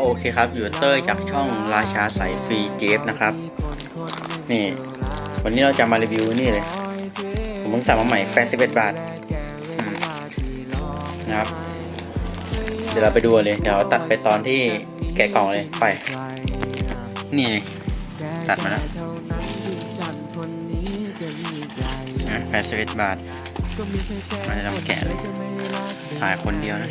โอเคครับอยู่เต้ยจากช่องราชาสายฟรีเจฟนะครับ นี่ วันนี้เราจะมารีวิวนี่เลย ผมเพิ่งสั่งมาใหม่81บาทอืมนะครับ เดี๋ยวเราไปดูเลย เดี๋ยวตัดไปตอนที่แกะกล่องเลยไป นี่ตัดมาแล้วนะ81บาทมาจะทำแกะเลยถ่ายคนเดียวนะ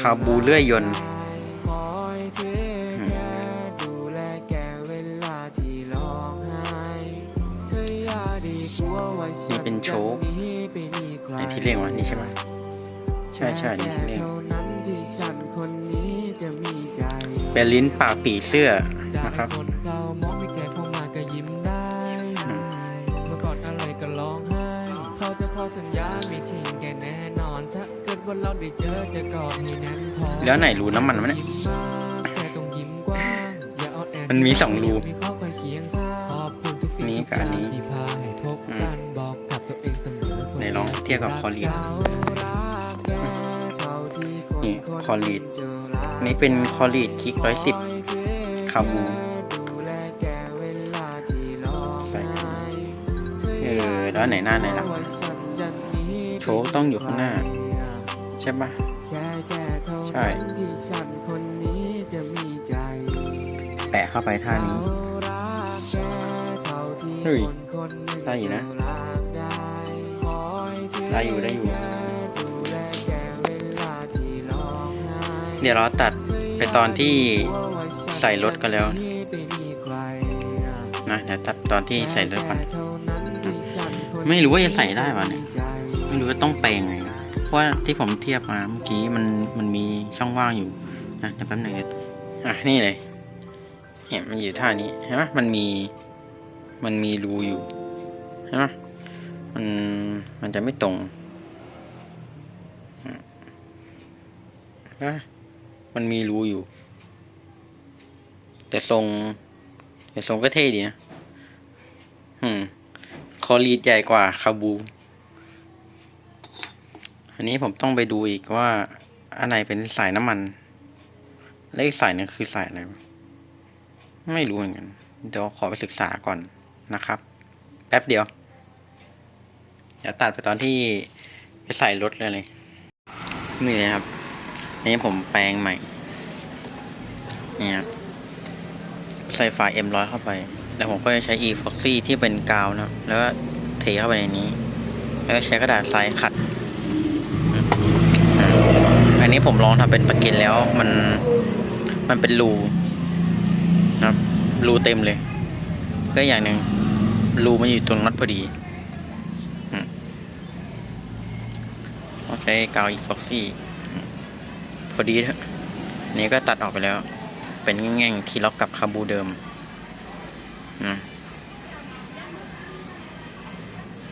คาบูเลื่อยยนต์อืมนี่เป็นโชคไอที่เรียกว่านี่ใช่ไหมใช่ใช่นี่ที่เรียกเป็นลิ้นปากปีเสื้อนะครับอืมเขาจะขอสัญญาไม่ทิ้ ว่าเราได้เจอจะกอดให้แน่นพอแล้วไหนรูน้ำมันวะเนี่ย แค่ต้องยิ้มกว้างอย่าออดแอมันมีสองรูมีเขาคอยเคียงข้างขอบคุณทุกสิ่งนี่ทุกกับอันนี้อย่างที่พาให้พบกันบอกกับตัวเองเสมอไหนลองเทียบกับคอลีด นี่คอลีดนี่เป็นคอลีดคิกร้อยสิบคาบูใส่เออแล้วไหนหน้าไหนหลังโชคต้องอยู่ข้างหน้า ใช่ปะใช่แปะเข้าไปท่านี้เฮ้ยได้อยู่นะ ได้อยู่ได้อยู่ เดี๋ยวเราตัดไปตอนที่ใส่รถกันแล้ว นะเดี๋ยวตัดตอนที่ใส่รถก่อน ไม่รู้ว่าจะใส่ได้ป่ะเนี่ย ไม่รู้ว่าต้องแปลงไงนะ เพราะว่าที่ผมเทียบมาเมื่อกี้มันมันมีช่องว่างอยู่นะเดี๋ยวแป๊บหนึงอะนี่เลยเนี่ยมันอยู่ท่านี้เห็นไหมมันมีมันมีรูอยู่เห็นไหมมันมันจะไม่ตรงอืมเห็นไหมมันมีรูอยู่ แต่ทรง แต่ทรงก็เท่ดีนะอืมคอรีดใหญ่กว่าคาบู อันนี้ผมต้องไปดูอีกว่าอันไหนเป็นสายน้ำมัน และอีกสายนึงคือสายอะไร ไม่รู้เหมือนกัน เดี๋ยวขอไปศึกษาก่อนนะครับ แป๊บเดียว เดี๋ยวตัดไปตอนที่ไปใส่รถเลยเลยนี่เลยครับอันนี้ผมแปลงใหม่ นี่ครับ ใส่ฝา M100 เข้าไป แล้วผมก็จะใช้ e f o x y ที่เป็นกาวนะครับแล้วก็เทเข้าไปในนี้ แล้วใช้กระดาษทรายขัด นนี้ผมลองทำเป็นประกินแล้วมันมันเป็นรูนะครับรูเต็มเลยก็อย่างหนึ่งรูมันอยู่ตรงน็อตพอดีอืมต้องใช้กาวอีฟ็อกซี่พอดีเถอะนี่ก็ตัดออกไปแล้ว เป็นแง่งๆที่ล็อกกับคาบูเดิม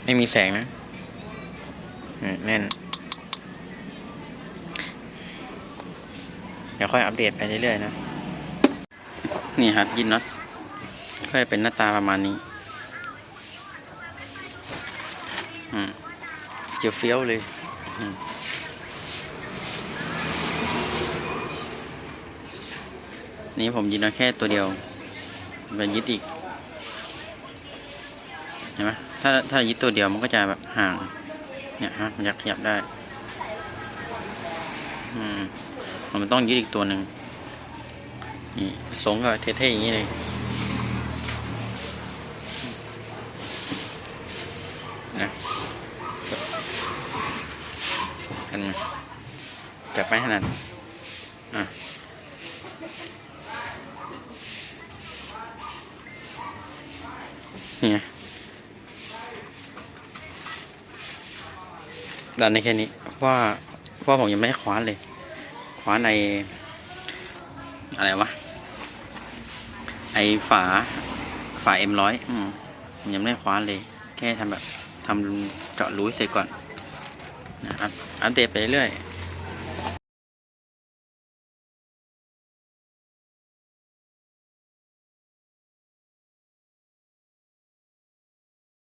ไม่มีแสงนะแน่น เดี๋ยวค่อยอัปเดตไปเรื่อยๆนะ นี่ครับยินน็อตก็จะเป็นหน้าตาประมาณนี้ อืมเจียวเฟี้ยวเลยนี่ผมยินน็อตแค่ตัวเดียวไปยึดอีกเห็นไหมถ้าถ้ายึดตัวเดียวมันก็จะแบบห่าง เนี่ยฮะมันจะขยับได้ อืม มันต้องยึดอีกตัวหนึ่งนี่สงกับเท่ๆอย่างนี้เลยนะกันจับไปขนาดอะนี่ดันในแค่นี้เพราะว่าเพราะผมยังไม่ได้คว้านเลย คว้าใน อะไรวะ ไอฝา ฝาเอ็มร้อยยังไม่ได้คว้าเลย แค่ทำแบบทำเจาะรูให้เสร็จก่อนนะครับอัปเดตไปเรื่อย